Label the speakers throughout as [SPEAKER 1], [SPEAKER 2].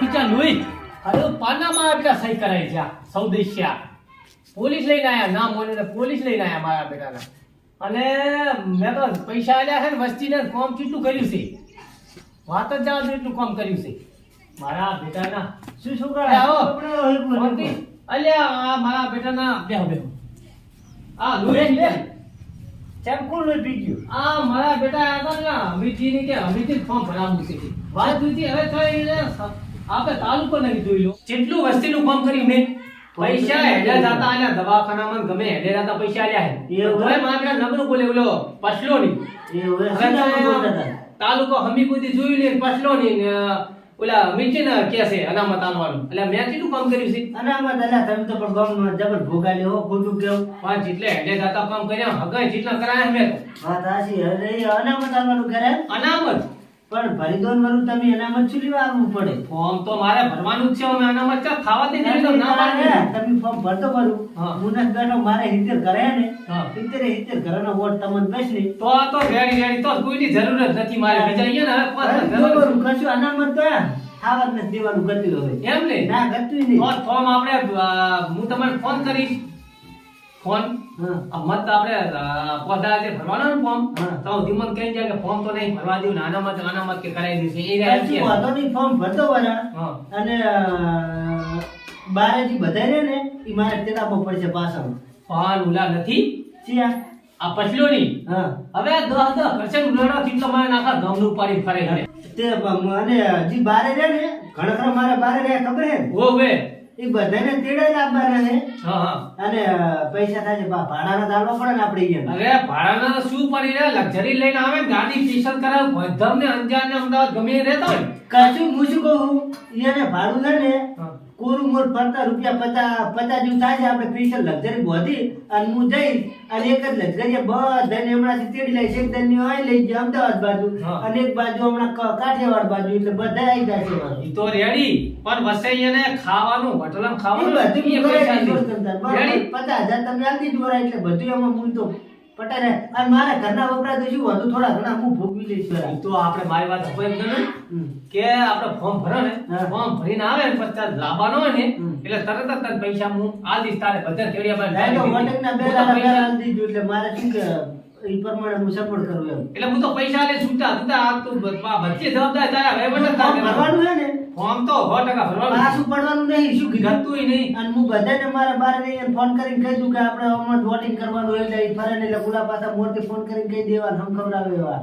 [SPEAKER 1] ખીચા Louis અરે પાનામાં બેટા સહી કરાઈ છે આ પોલીસ લઈને આયા ના મોને પોલીસ લઈને આયા મારા બેટાના. અને મેં તો પૈસા આલ્યા છે ને વસ્તીને કોમ કેટલું કર્યું છે? વાત જ જાવ એટલું કોમ કર્યું છે. મારા બેટાના.
[SPEAKER 2] શું
[SPEAKER 1] અરે
[SPEAKER 2] છોકરા
[SPEAKER 1] આવો. અલ્યા મારા બેટાના બેહો બેહો. આ લોહી લે.
[SPEAKER 2] ચમ કોણ લઈ પી ગયું?
[SPEAKER 1] આ મારા બેટા હતા ને અમિતજીની કે અમિતજી ફોર્મ ભરાવું છે. વાત જોઈતી હવે તો આપણે તાલુકો નહીં જોઈ લો. કેટલું વસ્તીનું કામ કર્યું મેં પૈસા હેડે જતા આલ્યા દવાખાનામાં ગમે હેડે જતા પૈસા આલ્યા હે? તોય મારા નબળું બોલે ઓલો પછલો ની? તાલુકો હમી કુદી જોયું ને પછલો ની ઓલા અમિતજી ને કે છે અનામત આલવાનું. એટલે મેં કેટલું કામ કર્યું છે.
[SPEAKER 2] અનામત દાદા તમે તો પણ ગામમાં જબર ભોગા લેવો ખોટું કેવું
[SPEAKER 1] પાંચ જેટલે હેડે જાતા કામ કર્યા હગાઈ જેટલા કરાયા મેં.
[SPEAKER 2] વાત હવે એ અનામત આલવાનું કરે
[SPEAKER 1] અનામત?
[SPEAKER 2] પણ ભરીદોન વરું તમે અનામત શું લેવા આવવું પડે.
[SPEAKER 1] ફોર્મ તો મારે ભરવાનું જ છે અમે અનામત ચા ખાવા દે તો ના પાડી
[SPEAKER 2] તમે ફોર્મ ભરતો ભરું નથી બેઠો મારે હિતેર કરે ને. હિતેર હિતેર ઘરનો વોટ તમને બેસ ને.
[SPEAKER 1] તો આ તો રેડી રેડી તો કોઈની જરૂર જ નથી મારે. બીજા અહીંયા ને પાંચ જરૂર
[SPEAKER 2] કશું અનામત તો ખાવા જ નથી દેવાનું ગતું હોય
[SPEAKER 1] એમ ને?
[SPEAKER 2] ના ગતું
[SPEAKER 1] તો
[SPEAKER 2] નહીં
[SPEAKER 1] ફોર્મ આપણે હું તમને ફોન કરીશ. ફોન? મત આપણે પોતા જે ભરવાનો ને ફોર્મ તો ધીમન કહી જાય કે ફોર્મ તો નહીં ભરવા દેવું મત નાના મત કે કરાવી દેશે એ રહ્યા છે.
[SPEAKER 2] નહીં ફોર્મ ભરતો વરા અને બારે જે બધાય રહે ને એ મારે તેડાવવો પડશે પાછળ.
[SPEAKER 1] ફોન ઉલા નથી.
[SPEAKER 2] ચિયા
[SPEAKER 1] આ? પછલો ની
[SPEAKER 2] હા.
[SPEAKER 1] હવે આ દસ દસ કરશે ઉલાડો થી તો નાખા ગામનું પાડી ફરે છે
[SPEAKER 2] તે મને જે બારે રહે ને ઘણા ખરા મારે બારે રહે ખબર હે
[SPEAKER 1] ઓ વે.
[SPEAKER 2] એ બધાને તેડે લાવવાના છે. અને પૈસા થાય ભાડાના દાળવા પડે ને આપણે અહીંયા
[SPEAKER 1] અરે ભાડાના શું પડી રહ્યા? લક્ઝરી લઈને આવે ગાડી સ્ટેશન કરાવે ભોયધમ ને અંજાર ને અમદાવાદ ગમે રહેતા હોય.
[SPEAKER 2] કશું હું શું કહું એને ભાડું છે ને. કોરું મોર ફરતા રૂપિયા પચાસ પચાસ જેવું થાય છે. આપણે ફિશિયલ લક્ઝરી બોધી. અને હું જઈશ અને એક જ લક્ઝરી બધાને હમણાંથી તેડી લઈશ. એક દરની હોય લઈ જાય અમદાવાદ બાજુ. અને એક બાજુ હમણાં કાઠિયાવાડ બાજુ. એટલે બધા આવી જાય
[SPEAKER 1] છે તો રેડી. પણ વસે એને ખાવાનું હોટલમાં ખાવાનું
[SPEAKER 2] બધું પચાસ હજાર તમે આપી જ વરાય એટલે બધું એમાં મૂળ રહે. અને મારા ઘરના વપરાશ શું વાંધો થોડા ઘણા હું ભોગવી લઈશ વરાય.
[SPEAKER 1] તો આપણે મારી વાત અપાઈ જ કે આપણે ફોર્મ ભરો ને. ફોર્મ ભરીને આવે ને પછી લાવવાનો ને એટલે તરત જ તરત પૈસા હું આ દઈશ તારે બધા પર
[SPEAKER 2] બે
[SPEAKER 1] હું તો
[SPEAKER 2] આપી દીધું એટલે મારે શું કે પ્રમાણે હું સપોર્ટ કરું એમ
[SPEAKER 1] એટલે હું તો પૈસા લે છૂટા છૂટા આ તું જવાબદાર તારા
[SPEAKER 2] ભરવાનું ને
[SPEAKER 1] ફોર્મ તો સો ટકા ભરવાનું.
[SPEAKER 2] પાછું પડવાનું નહીં શું કીધું?
[SPEAKER 1] નહીં.
[SPEAKER 2] અને હું બધાને મારા બાર રહીને ફોન કરીને કહી દઉં કે આપણે હમણાં વોટિંગ કરવાનું એટલે ઈ ફરે ને એટલે ગુલા પાછા મોરથી ફોન કરીને કહી દેવાનું હમ ખવડાવે એવા.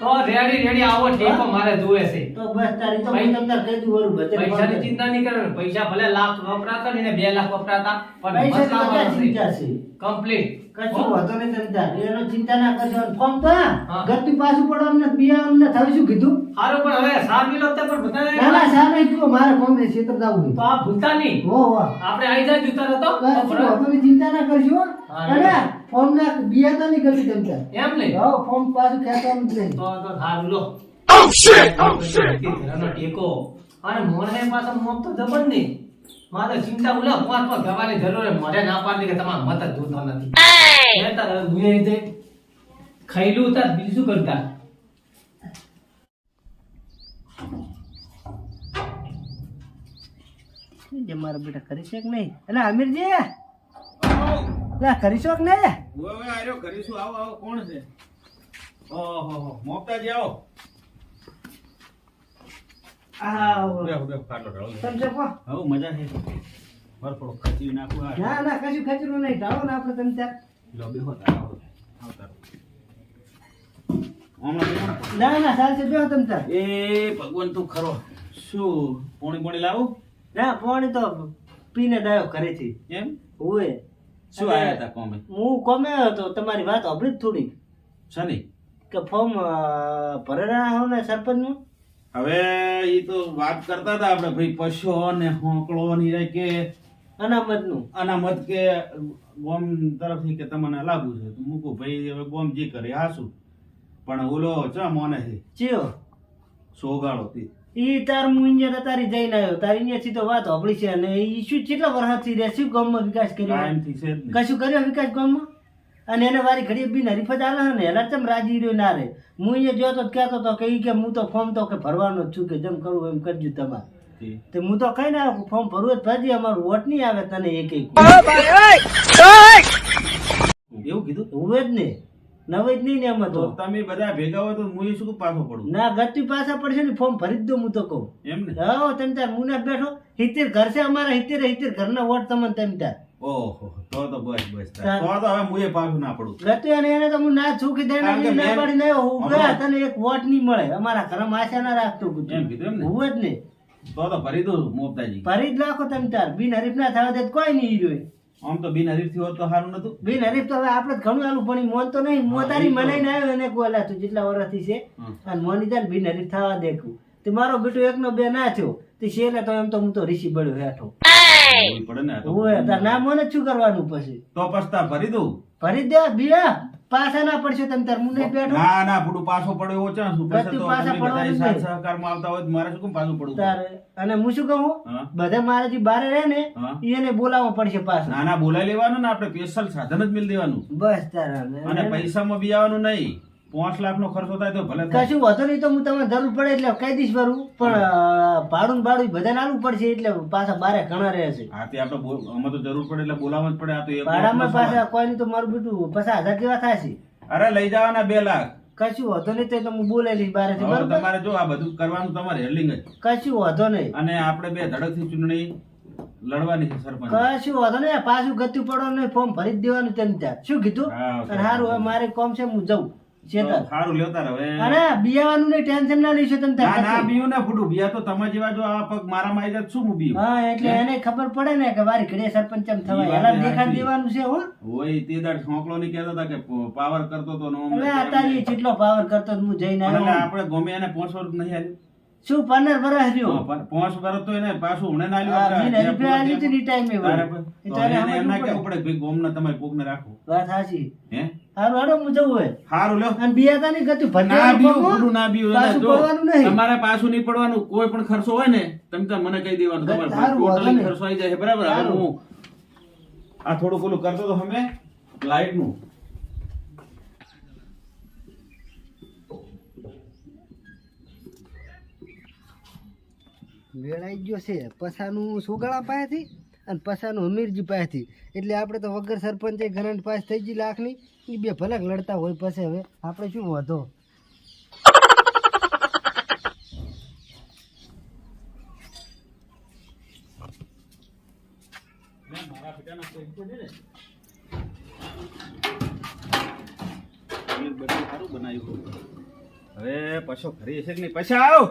[SPEAKER 1] તો રેડી રેડી આવો ટેપો મારે જોવે છે.
[SPEAKER 2] તો બસ તારી તો મેં તમને કહી દઉં વરું બચે
[SPEAKER 1] પૈસાની ચિંતા નહીં કરવાની. પૈસા ભલે લાખ વપરાતા ને બે લાખ વપરાતા પણ
[SPEAKER 2] પૈસા ચિંતા
[SPEAKER 1] છે. કમ્પ્લીટ
[SPEAKER 2] કશું વાંધો નહીં તમે તાર એનો ચિંતા ના કરજો. અને ફોર્મ તો હા
[SPEAKER 1] હા.
[SPEAKER 2] પાછું પડો ને બિયાવાનું અમને થાય શું કીધું?
[SPEAKER 1] સારું પણ હવે સાર મિલો તો પણ
[SPEAKER 2] ના
[SPEAKER 1] બધાને
[SPEAKER 2] ના સારું નહીં કીધું. મારે કોંગ્રેસ ક્ષેત્ર જવું
[SPEAKER 1] તો આ ભૂલતા નહીં.
[SPEAKER 2] હો હો.
[SPEAKER 1] આપણે આઈ જાય જૂતા હતો
[SPEAKER 2] નહીં, ચિંતા ના કરજો. અને ફોર્મ ના બિયા તો નહીં કરવી તમે તાર.
[SPEAKER 1] એમ નહીં?
[SPEAKER 2] હો ફોર્મ પાછું ખેંચવાનું નહીં.
[SPEAKER 1] તો તો સારું લો. ઘરનો ટેકો. અને મોઢે પાછો મોપ તો જબર નહીં. મારે ચિંતા ઉલા પાંચ પાંચ ગવાની જરૂર મજા ના પાડી કે તમારા મત જ જોતા નથી. એ તાર એ ખાઈલું તાર બીજું શું કરતા?
[SPEAKER 2] જે મારા બેટા કરી છે કે નહીં? એટલે આમિરજી લા કરી છો કે નહીં?
[SPEAKER 3] હવે હવે આર્યો કરીશું. આવો આવો કોણ છે? ઓહો મોકતાજી આવો
[SPEAKER 2] આવો.
[SPEAKER 3] બેહો બેહો ખાટલો ઢાળો
[SPEAKER 2] તમે છે કો?
[SPEAKER 3] હવે મજા છે. મારે ખચી નાખું
[SPEAKER 2] ના ના કશું ખેંચવું નહીં. ઢાળો ને આપણે તમે ત્યાં.
[SPEAKER 3] લો બેહો તારા આવો આવતા રહો. હમણાં બેહો.
[SPEAKER 2] ના. ના ચાલશે બેહો તમે ત્યાં.
[SPEAKER 3] એ ભગવાન તું ખરો. શું પોણી પોણી લાવું?
[SPEAKER 2] ના પાણી તો પીને ડાયો ઘરેથી.
[SPEAKER 3] એમ?
[SPEAKER 2] હોય
[SPEAKER 3] શું આયા હતા કોમે?
[SPEAKER 2] હું કોમે હતો તમારી વાત અભરી થોડી
[SPEAKER 3] શની?
[SPEAKER 2] કે ફોર્મ ભરેલા હો ને સરપંચનું?
[SPEAKER 3] હવે ઈ તો વાત કરતા હતા આપણે ભાઈ પશુ ને હોંકળો ની કે
[SPEAKER 2] અનામતનું
[SPEAKER 3] અનામત કે બોમ તરફથી કે તમને લાગુ છે. તો મૂકું ભાઈ હવે બોમ જે કરે હાસું. પણ ઓલો ચા મોને છે?
[SPEAKER 2] ચિયો.
[SPEAKER 3] સોગાળો તે.
[SPEAKER 2] ઈ તાર મુંજે તારી જઈને આવ્યો. તારી ને તો વાત સાંભળી છે. અને ઈ શું કેટલા વર્ષથી રહે? શું ગામમાં વિકાસ કર્યો? કશું કર્યો વિકાસ ગામમાં? અને એને વારી ઘડી બી હરીફ જ આલે ને એના ચમ રાજી રહ્યો ના રે. હું અહીંયા જોયો તો કહેતો તો કે એ કે હું તો ફોર્મ તો કે ભરવાનો જ છું કે જેમ કરવું એમ કરજો તમારે. તે હું તો કઈ ના ફોર્મ ભરવું જ ભરજે અમારું વોટ નહીં આવે તને એક એક.
[SPEAKER 3] એવું કીધું?
[SPEAKER 2] હું જ ને. નવે જ નહીં ને એમાં
[SPEAKER 3] તો. તમે બધા ભેગા હોય તો હું શું પાછો પડું?
[SPEAKER 2] ના ગતિ પાછા પડશે ને ફોર્મ ભરી જ દઉં હું તો કહું.
[SPEAKER 3] એમ ને?
[SPEAKER 2] હા તમે તાર હું ના બેઠો. હિતેર ઘર છે અમારા હિતેર હિતેર ઘરના વોટ તમને તેમ તાર.
[SPEAKER 3] ઓહો તો તો બસ બસ તો તો હવે હું પાછું ના પડું.
[SPEAKER 2] ગતિ અને એને તો હું ના છૂકી દઈને ના
[SPEAKER 3] મેં-
[SPEAKER 2] પાડીને આવ્યો. હું.
[SPEAKER 3] હમણાં-
[SPEAKER 2] ગયા તને એક વોટ નહીં મળે. અમારા ઘરમાં આશા ના રાખતો કુછ.
[SPEAKER 3] એમ કીધું. એમ ને?
[SPEAKER 2] હું જ ને
[SPEAKER 3] તો તો ભરી દઉં મોપતાજી.
[SPEAKER 2] ફરી જ લાખો તમે તાર. બિન હરીફ ના થવા દે કોઈ નહીં ઈ
[SPEAKER 3] આમ તો બિન હરીફ હોત તો સારું નતું.
[SPEAKER 2] બિન હરીફ તો હવે આપણે ઘણું આલું પણ મોન તો નહીં. મોં તારી
[SPEAKER 3] ઈ તો.
[SPEAKER 2] મનાઈને આવ્યો એને કોલા તું જેટલા વર્ષથી છે. અને મોની ને બિન હરીફ થવા દેખું. તે મારો બેટો એકનો બે ના થયો. તે શેલે તો એમ તો હું તો ઋષિ બળ્યો હેઠો.
[SPEAKER 3] હોવી પડે ને આ તો.
[SPEAKER 2] ઓય તાર ના મોને શું કરવાનું પછી?
[SPEAKER 3] તો પછતા ભરી દઉં.
[SPEAKER 2] ભરી દે બિયા પાછા ના પડશે તમે તાર મુને બેઠો.
[SPEAKER 3] ના ના પૂરું પાછો પડ્યો એવો ચાન્સ શું પછી
[SPEAKER 2] ગતું
[SPEAKER 3] તો
[SPEAKER 2] પાછા
[SPEAKER 3] તમે બધા
[SPEAKER 2] પડવાનું
[SPEAKER 3] સાથ
[SPEAKER 2] નહીં.
[SPEAKER 3] સહકારમાં આવતા હોય તો મારે શું કેમ પાછું પડવું?
[SPEAKER 2] તારે અને હું શું કહું?
[SPEAKER 3] હા?
[SPEAKER 2] બધા મારા જે બારે રહે ને
[SPEAKER 3] હા.
[SPEAKER 2] એને બોલાવવો પડશે પાછું.
[SPEAKER 3] ના ના બોલાઈ લેવાનું ને આપણે સ્પેશિયલ સાધન જ મિલ દેવાનું.
[SPEAKER 2] બસ તારા
[SPEAKER 3] અને પૈસામાં બી આવવાનું નહીં. પાંચ લાખ નો ખર્ચો થાય તો ભલે થાય.
[SPEAKER 2] કશું વધુ નહીં તો હું તમને જરૂર પડે એટલે કહી દઈશ ભરું પણ અ, ભાડું ભાડું બધાને આલવું પડશે એટલે પાછા બારે ઘણા રહે છે
[SPEAKER 3] હા તે આપણે અમે તો જરૂર પડે એટલે બોલાવવા જ પડે. આ તો
[SPEAKER 2] ભાડામાં પાછા કોઈ તો મારું બીટું પચાસ હજાર જેવા છે
[SPEAKER 3] અરે લઈ જવાના બે લાખ.
[SPEAKER 2] કશું વધુ નહીં તો હું બોલાવી બારે
[SPEAKER 3] તમારે જો આ બધું કરવાનું તમારે હેલ્ડિંગ જ.
[SPEAKER 2] કશું વાંધો નહીં.
[SPEAKER 3] અને આપણે બે ધડકથી ચૂંટણી લડવાની છે સરપંચ.
[SPEAKER 2] કશું વધુ નહીં પાછું ગતિ પડવાનું ફોર્મ ભરી જ દેવાનું તેમ ત્યાં. શું કીધું? અને સારું મારે કોમ છે હું જઉં.
[SPEAKER 3] સારું લ્યો હવે
[SPEAKER 2] અને બિયાવાનું નહીં ટેન્શન ના લઈશું તમે
[SPEAKER 3] ના ના બીયું ના ફૂટું. બીયા તો તમારા જેવા જો આ પગ મારામાં આવી શું હું બીયું?
[SPEAKER 2] હા એટલે એને ખબર પડે ને કે વારી ઘડીએ સરપંચ ચમ થવાય. એલા દેખાડ દેવાનું છે હો.
[SPEAKER 3] હોય તે દાડ છોકલો ની કહેતા હતા કે પાવર કરતો તો ને
[SPEAKER 2] પાવર કરતો હું જઈને આવ્યો.
[SPEAKER 3] આપણે ગમે એને પાંચ વર્ષ નહીં આલ્યું.
[SPEAKER 2] શું પંદર વર્ષ રહ્યો
[SPEAKER 3] પાંચ વર્ષ તો એને પાછું હમણાં ના
[SPEAKER 2] બિન
[SPEAKER 3] આપણે
[SPEAKER 2] હરીફે ને ટાઈમે
[SPEAKER 3] તારે
[SPEAKER 2] વળી.
[SPEAKER 3] પણ-
[SPEAKER 2] એ
[SPEAKER 3] તો
[SPEAKER 2] તારે
[SPEAKER 3] એને એમ ના પડે? ભાઈ તમારે રાખો.
[SPEAKER 2] વાત સાચી.
[SPEAKER 3] હે?
[SPEAKER 2] હારું હું જવું હોય
[SPEAKER 3] સારું લ્યો.
[SPEAKER 2] અને બિયાતા ના પાછું પડવાનું નહીં.
[SPEAKER 3] તમારે પાછું નહીં પડવાનું કોઈ પણ ખર્ચો હોય ને તમે તો મને કહી દેવાનું તમારે ટોટલી. ખર્ચો આવી જાય બરાબર. હું આ થોડું પેલું કરતો તો અમે લાઈટનું
[SPEAKER 2] વેળાઈ ગયો છે. પસાનું સોગાળા પાસેથી? અને પસાનું અમીરજી પાસેથી. એટલે આપણે તો વગર સરપંચે ગરંટ પાસ થઈ ગઈ લાખની એ બે ભલક લડતા હોય પછી હવે. આપણે શું વધો?
[SPEAKER 3] હવે પછો ખરી છે કે નહીં? પછી આવ.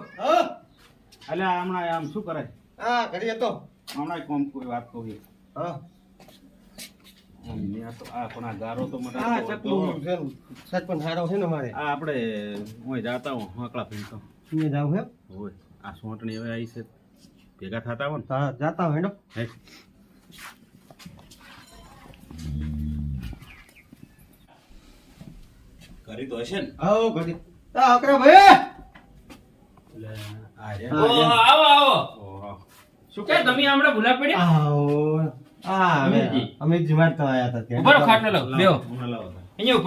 [SPEAKER 3] અલ્યા હમણાં આમ શું કરે
[SPEAKER 2] હા કરીએ તો
[SPEAKER 3] હમણાં કોમ કોઈ વાત કહું
[SPEAKER 2] હા.
[SPEAKER 3] આમ તો આ પણ આ ગારો તો મને
[SPEAKER 2] હા
[SPEAKER 3] તો-
[SPEAKER 2] ચકલું છે સરપંચ હારો છે ને મારે
[SPEAKER 3] આ આપણે જાતા હું આકડા ફીરતો
[SPEAKER 2] તમે જાવ હે?
[SPEAKER 3] હોય આ સોંટણી હવે આવી છે. ભેગા થતા હોય
[SPEAKER 2] જતા હોય
[SPEAKER 3] કરી તો હશે ને?
[SPEAKER 2] આવો ભાઈ
[SPEAKER 1] આવો.
[SPEAKER 3] શું
[SPEAKER 1] ક્યાં તમે હમણાં ભૂલા પડ્યા
[SPEAKER 2] આવો હા અમે આયા હતા ત્યાં.
[SPEAKER 1] ઊભા ખાટલો લાવો. અહીંયા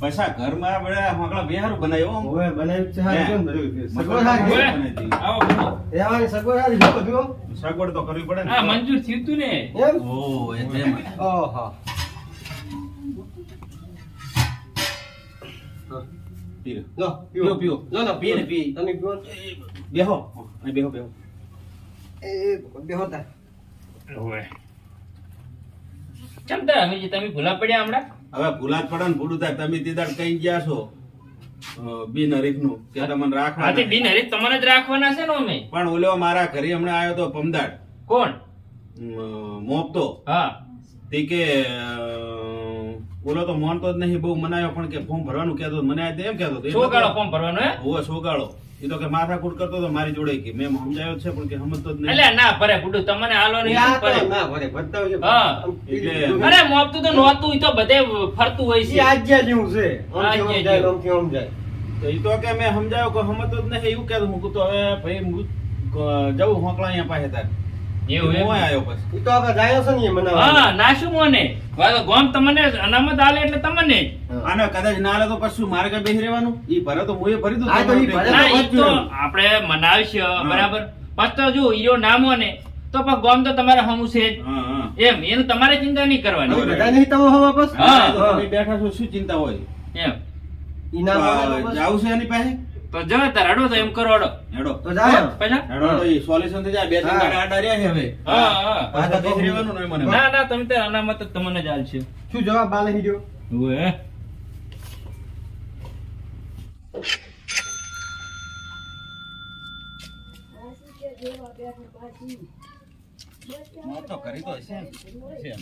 [SPEAKER 3] પૈસા ઘરમાં બનાવ્યો હો.
[SPEAKER 2] બનાવ્યું છે હારું કેમ સગવડ હારી.
[SPEAKER 1] આવો
[SPEAKER 2] હારી બધું.
[SPEAKER 3] તો કરવી પડે ને
[SPEAKER 1] હા મંજૂર થયું તું ને
[SPEAKER 2] એમ?
[SPEAKER 3] ઓહ, એ તેમ.
[SPEAKER 2] ઓહો.
[SPEAKER 3] પીરો.
[SPEAKER 2] લો. લો, લો,
[SPEAKER 3] પી ને, પી.
[SPEAKER 2] તમે પીવો ને?
[SPEAKER 3] બેહો. અહીં બેહો બેહો.
[SPEAKER 2] એ, બેહો તાર.
[SPEAKER 1] કેમ તાર અમીરજી તમે ભૂલા પડ્યા હમણાં?
[SPEAKER 3] હવે ભૂલા પડે ને ભૂલું થાય. તમે તે દાડ કઈ ગયા છો? બિન હરીફનું કે તમને રાખવા
[SPEAKER 1] હાથી બિન હરીફ તમને જ રાખવાના છે ને અમે?
[SPEAKER 3] પણ ઓલો મારા ઘરે હમણાં આવ્યો તો પમદાડ.
[SPEAKER 1] કોણ?
[SPEAKER 3] અમ, મોપતો.
[SPEAKER 1] હા.
[SPEAKER 3] તે કે ઓલો તો મોનતો જ નહીં બહુ મનાયો પણ કે ફોર્મ ભરવાનું કહેતો હતો. મને આ એમ કહેતો હતો.
[SPEAKER 1] ગાળો ફોર્મ ભરવાનો હે?
[SPEAKER 3] હોવે, સોગાળો એ તો કે માથાકૂટ કરતો તો મારી જોડે કે મેં સમજાયો છે પણ કે સમજતો જ નહીં
[SPEAKER 1] એટલે ના ભરે ગુડુ તમને હાલો નહીં ભરે.
[SPEAKER 2] ના ભરે, ભરતા હોય છે.
[SPEAKER 1] હા.
[SPEAKER 3] એટલે-
[SPEAKER 1] અરે મોપતું તો નોતું ઈ તો બધે ફરતું હોય
[SPEAKER 2] ઈ
[SPEAKER 1] છે
[SPEAKER 2] આજ્યા જેવું છે.
[SPEAKER 1] આજ્યા
[SPEAKER 2] જાય,
[SPEAKER 1] જેવું.
[SPEAKER 2] આમથી જાય.
[SPEAKER 3] તો એ તો કે મેં સમજાયો કે સમજતો જ નહીં એવું કે હું તો હવે ભાઈ જવું હોંકળા અહીંયા પાસે તાર
[SPEAKER 4] એવું એમ?
[SPEAKER 3] આવ્યો પછી.
[SPEAKER 2] તો આપણે જાયો છે ને એ
[SPEAKER 4] હા નાશું મોને વાલો ગોમ તમને અનામત આલે એટલે તમને.
[SPEAKER 3] આને કદાચ ના આલે તો પછી મારે કઈ બેસી રહેવાનું? ઈ ભરે તો હું એ ભરી દઉં
[SPEAKER 2] હા, તો ઈ ભરે.
[SPEAKER 4] ના ઈ તો આપણે મનાવશે બરાબર. પછી તો જો ઈયો ના મોને તો પણ ગોમ તો તમારે હમું છે એમ એનું તમારે ચિંતા નહીં કરવાની.
[SPEAKER 2] બધા નહીં તમે હવા બસ?
[SPEAKER 4] હા.
[SPEAKER 3] તો તમે બેઠા છો શું ચિંતા હોય?
[SPEAKER 4] એમ.
[SPEAKER 2] ના.
[SPEAKER 3] જાવું છે એની પાસે?
[SPEAKER 4] તો જો તાર તો એમ કરો હડો.
[SPEAKER 2] તો જાય
[SPEAKER 4] પૈસા
[SPEAKER 3] હેડો તો ઈ સોલ્યુશન થઈ જાય બે ત્રણ ગાડા આડા રહ્યા છે હવે.
[SPEAKER 4] હા હા.
[SPEAKER 3] આ તો દેખ રેવાનું નહીં મને.
[SPEAKER 4] ના ના તમે તો અનામત જ તમને જ છે.
[SPEAKER 2] શું જવાબ બાલે હીજો
[SPEAKER 4] ઓએ
[SPEAKER 3] તો કરી તો હશે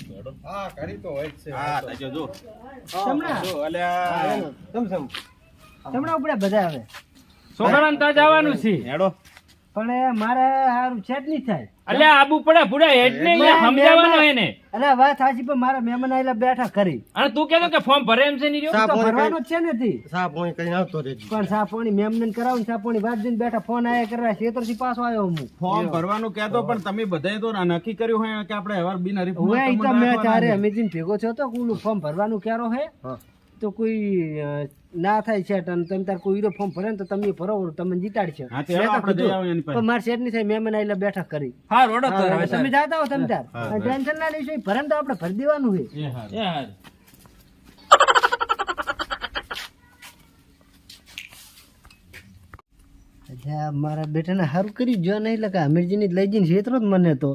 [SPEAKER 3] હેડો.
[SPEAKER 2] હા કરી તો હોય જ છે.
[SPEAKER 3] હા તાજો જો
[SPEAKER 2] સમણા.
[SPEAKER 3] જો, અલ્યા.
[SPEAKER 2] સમ સમ સમણા ઉપડે બધા આવે
[SPEAKER 4] છોકરાને તો જવાનું છે.
[SPEAKER 3] હેડો.
[SPEAKER 2] પણ મારે હારું જ નહીં થાય.
[SPEAKER 4] એટલે આબુ પડે પૂરા હેડ ને અહીંયા સમજાવવાનો એને.
[SPEAKER 2] અરે વાત સાચી પણ મારા મહેમાન આયેલા બેઠા કરી
[SPEAKER 4] અને તું કેતો કે ફોર્મ ભરે એમ છે નહીં રહ્યો?
[SPEAKER 2] તો ભરવાનો છે નથી
[SPEAKER 5] સા પોણી કરીને આવતો રે
[SPEAKER 2] પણ સાપોણી મેમને કરાવું સાપોણી વાત જઈને બેઠા ફોન આયા કરવા થી પાછો આવ્યો હું.
[SPEAKER 3] ફોર્મ ભરવાનું કહેતો પણ તમે બધાએ તો નક્કી કર્યું હોય કે આપણે હવાર બિન હરીફ
[SPEAKER 2] હવે તો મેં તારે અમેજીન ભેગો થયો તો કુલું ફોર્મ ભરવાનું ક્યારો હે. તો કોઈ ના થાય છે અને તમે તાર કોઈ હીરો ફોર્મ ભરે ને તો તમે ભરો તમને જીતાડશે. પણ મારે સેટ નહીં થાય મહેમાન આયેલા બેઠક કરી.
[SPEAKER 4] હા રોડ તો
[SPEAKER 2] તમે જાતા હો તમે તાર. ટેન્શન ના લઈશું ભરે તો આપણે ભરી દેવાનું છે. મારા બેટાને સારું કર્યું જો નહીં લખા અમીરજીની લઈ જઈને જેતરો જ મને તો.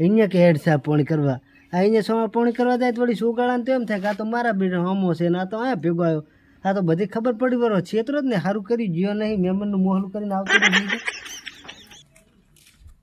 [SPEAKER 2] અહીંયા કે હેડ સાહેબ પણ કરવા. અહીંયા સમા પોણી કરવા જાય તો વળી સુગાળાને તો એમ થાય કે આ તો મારા બેટા હમો છે ને આ તો અહીંયા ભેગો આવ્યો આ તો બધી ખબર પડી બરો છેતરો જ ને સારું કર્યું ગયો નહીં, મહેમાનનું મોહલું કરીને આવતો.